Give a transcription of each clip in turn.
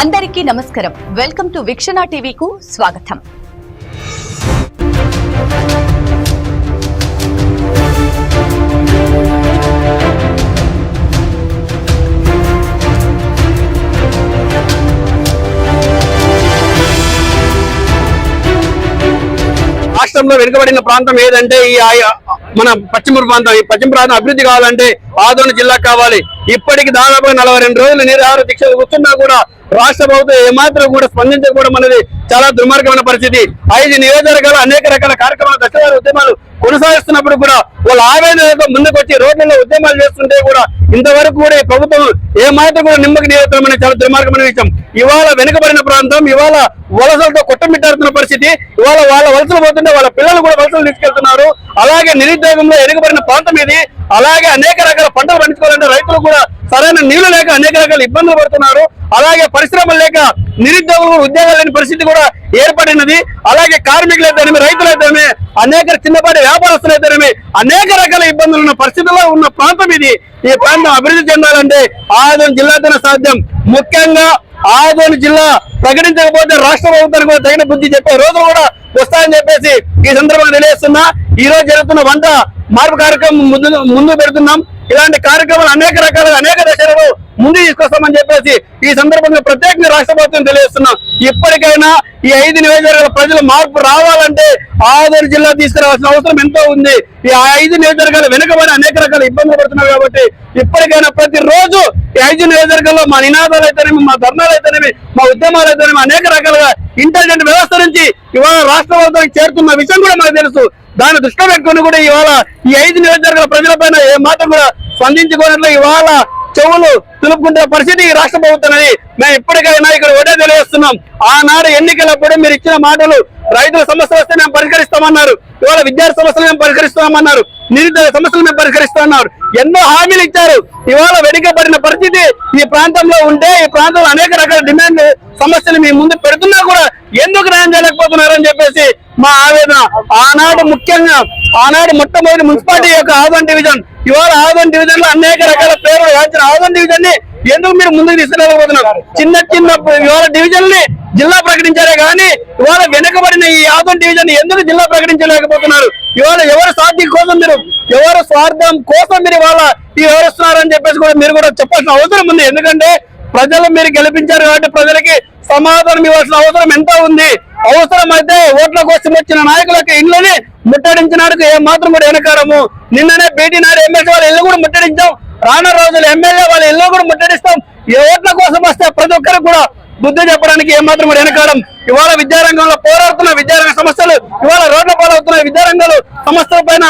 అందరికీ నమస్కారం. Welcome to వీక్షణ టీవీకు స్వాగతం. రాష్ట్రంలో వెనుకబడిన ప్రాంతం ఏదంటే ఈ మన పశ్చిమ ప్రాంతం. ఈ పశ్చిమ ప్రాంతం అభివృద్ధి కావాలంటే ఆదోని జిల్లా కావాలి. ఇప్పటికి దాదాపుగా నలభై రెండు రోజులు నిరాహార దీక్షలు కూర్చున్నా కూడా రాష్ట్ర ప్రభుత్వం ఏమాత్రం కూడా స్పందించకపోవడం అనేది చాలా దుర్మార్గమైన పరిస్థితి. ఐదు నియోజకవర్గాలు అనేక రకాల కార్యక్రమాలు దశవారి ఉద్యమాలు కొనసాగిస్తున్నప్పుడు కూడా వాళ్ళ ఆవేదనతో ముందుకు వచ్చి రోడ్లలో ఉద్యమాలు చేస్తుంటే కూడా ఇంతవరకు కూడా ఈ ప్రభుత్వం ఏ మాత్రం కూడా నిమ్మకి నియోజకం అనేది చాలా దుర్మార్గమైన విషయం. ఇవాళ వెనుకబడిన ప్రాంతం ఇవాళ వలసలతో కొట్టమిట్టాడుతున్న పరిస్థితి ఇవాళ వాళ్ళ వలసలు పోతుంటే వాళ్ళ పిల్లలు కూడా వలసలు తీసుకెళ్తున్నారు. అలాగే నిరుద్యోగంలో వెనుకబడిన ప్రాంతం ఇది. అలాగే అనేక రకాల పంటలు పండించుకోవాలంటే రైతులు కూడా సరైన నీళ్ళు లేక అనేక రకాల ఇబ్బందులు పడుతున్నారు. అలాగే పరిశ్రమలు లేక నిరుద్యోగులు ఉద్యోగాలు లేని పరిస్థితి కూడా ఏర్పడినది. అలాగే కార్మికులు అయితేనేమి రైతులు అనేక చిన్నపాటి వ్యాపారస్తులు అయితేనేమి అనేక రకాల ఇబ్బందులు ఉన్న పరిస్థితుల్లో ఉన్న ప్రాంతం ఇది. ఈ ప్రాంతం అభివృద్ధి చెందాలంటే ఆదోని జిల్లాతోనే సాధ్యం. ముఖ్యంగా ఆదోని జిల్లా ప్రకటించకపోతే రాష్ట్ర ప్రభుత్వానికి కూడా తగిన బుద్ధి చెప్పే రోజులు కూడా వస్తాయని చెప్పేసి ఈ సందర్భంగా తెలియజేస్తున్నా. ఈ రోజు జరుగుతున్న వంట మార్పు కార్యక్రమం ముందు ముందు పెడుతున్నాం. ఇలాంటి కార్యక్రమాలు అనేక రకాలుగా అనేక దశ ముందు తీసుకొస్తామని చెప్పేసి ఈ సందర్భంగా ప్రత్యేకంగా రాష్ట్ర ప్రభుత్వం తెలియజేస్తున్నాం. ఇప్పటికైనా ఈ ఐదు నియోజకవర్గాల ప్రజలు మార్పు రావాలంటే ఆదూరు జిల్లా తీసుకురావాల్సిన అవసరం ఎంతో ఉంది. ఈ ఐదు నియోజకవర్గాలు వెనుకబడి అనేక రకాల ఇబ్బందులు పడుతున్నారు కాబట్టి ఇప్పటికైనా ప్రతిరోజు ఈ ఐదు నియోజకవర్గాల్లో మా నినాదాలు అయితేనేమి మా ధర్నాలు అయితేనేమి మా ఉద్యమాలు అయితేనేమి అనేక రకాలుగా ఇంటెలిజెంట్ వ్యవస్థ నుంచి ఇవాళ రాష్ట్ర ప్రభుత్వానికి చేరుతున్న విషయం కూడా మనకు తెలుసు. దాన్ని దృష్టిలో పెట్టుకుని కూడా ఇవాళ ఈ ఐదు నియోజకవర్గాల ప్రజలపైన ఏ మాత్రం కూడా స్పందించుకోనట్లు ఇవాళ చెవులు తులుపుకుంటే పరిస్థితి ఈ రాష్ట్ర ప్రభుత్వం అనేది మేము ఇప్పటికైనా ఇక్కడ ఒకటే తెలియజేస్తున్నాం. ఆనాడు ఎన్నికలప్పుడు మీరు ఇచ్చిన మాటలు రైతుల సమస్యలు వస్తే మేము పరిష్కరిస్తామన్నారు. ఇవాళ విద్యార్థి సమస్యలు మేము పరిష్కరిస్తామన్నారు. నిరుద్యోగ సమస్యలు మేము పరిష్కరిస్తామన్నారు. ఎన్నో హామీలు ఇచ్చారు. ఇవాళ వెనుకబడిన పరిస్థితి ఈ ప్రాంతంలో ఉంటే ఈ ప్రాంతంలో అనేక రకాల డిమాండ్ సమస్యలు మీ ముందు ఎందుకు న్యాయం చేయలేకపోతున్నారు అని చెప్పేసి మా ఆవేదన. ఆనాడు ముఖ్యంగా ఆనాడు మొట్టమొదటి మున్సిపాలిటీ యొక్క ఆదన్ డివిజన్ ఇవాళ ఆదన్ డివిజన్లో అనేక రకాల పేర్లు రాసిన ఆదన్ డివిజన్ని ఎందుకు మీరు ముందుకు తీసుకెళ్ళకపోతున్నారు చిన్న చిన్న ఇవాళ డివిజన్ని జిల్లా ప్రకటించారే కానీ ఇవాళ వెనుకబడిన ఈ ఆదం డివిజన్ ఎందుకు జిల్లా ప్రకటించలేకపోతున్నారు? ఇవాళ ఎవరు సాధ్యం కోసం మీరు ఎవరు స్వార్థం కోసం మీరు ఇవాళ ఈ వివరిస్తున్నారని చెప్పేసి కూడా మీరు కూడా చెప్పాల్సిన అవసరం ఉంది. ఎందుకంటే ప్రజలు మీరు గెలిపించారు కాబట్టి ప్రజలకి సమాధానం ఇవ్వాల్సిన అవసరం ఎంత ఉంది? అవసరమైతే ఓట్ల కోసం వచ్చిన నాయకులకి ఇండ్లని ముట్టడించినందుకు ఏ మాత్రం కూడా వెనకారము నిన్ననే భేటీ నాడు ఎమ్మెల్సీ వాళ్ళ ఇల్లు కూడా ముట్టడించాం. రాను రోజులు ఎమ్మెల్యే వాళ్ళ ఇల్లు కూడా ముట్టడిస్తాం. ఏ ఓట్ల కోసం వస్తే ప్రతి ఒక్కరికి కూడా బుద్ధి చెప్పడానికి ఏమాత్రం కూడా వెనకాడం. ఇవాళ విద్యారంగంలో పోరాడుతున్న విద్యారంగ సమస్యలు ఇవాళ రోడ్ల పాలవుతున్న విద్యారంగాలు సమస్యల పైన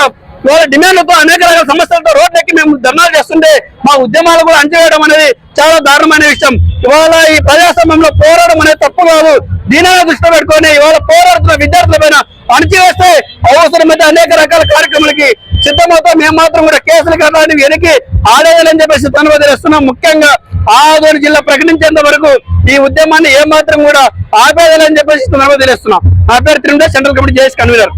వాళ్ళ డిమాండ్లతో అనేక రకాల సమస్యలతో రోడ్లెక్కి మేము ధర్నాలు చేస్తుంటే మా ఉద్యమాలు కూడా అంచవేయడం అనేది చాలా దారుణమైన విషయం. ఇవాళ ఈ ప్రజాస్వామ్యంలో పోరాడడం అనేది తప్పు కాదు. దీనిని దృష్టిలో పెట్టుకొని ఇవాళ పోరాడుతున్న విద్యార్థుల పైన అణచివేస్తే అవసరమైతే అనేక రకాల కార్యక్రమాలకి సిద్ధమవుతాం. మేము మాత్రం కూడా కేసులు కట్టడానికి వెనక్కి ఆడేయాలని చెప్పేసి తను వదిలేస్తున్నాం ముఖ్యంగా ఆదోని జిల్లా ప్రకటించేంత వరకు ఈ ఉద్యమాన్ని ఏమాత్రం కూడా ఆపేయాలని చెప్పేసి తను వదిలేస్తున్నాం నా పేరు త్రిముడే సెంట్రల్ కమిటీ జేఎస్ కన్వీనర్.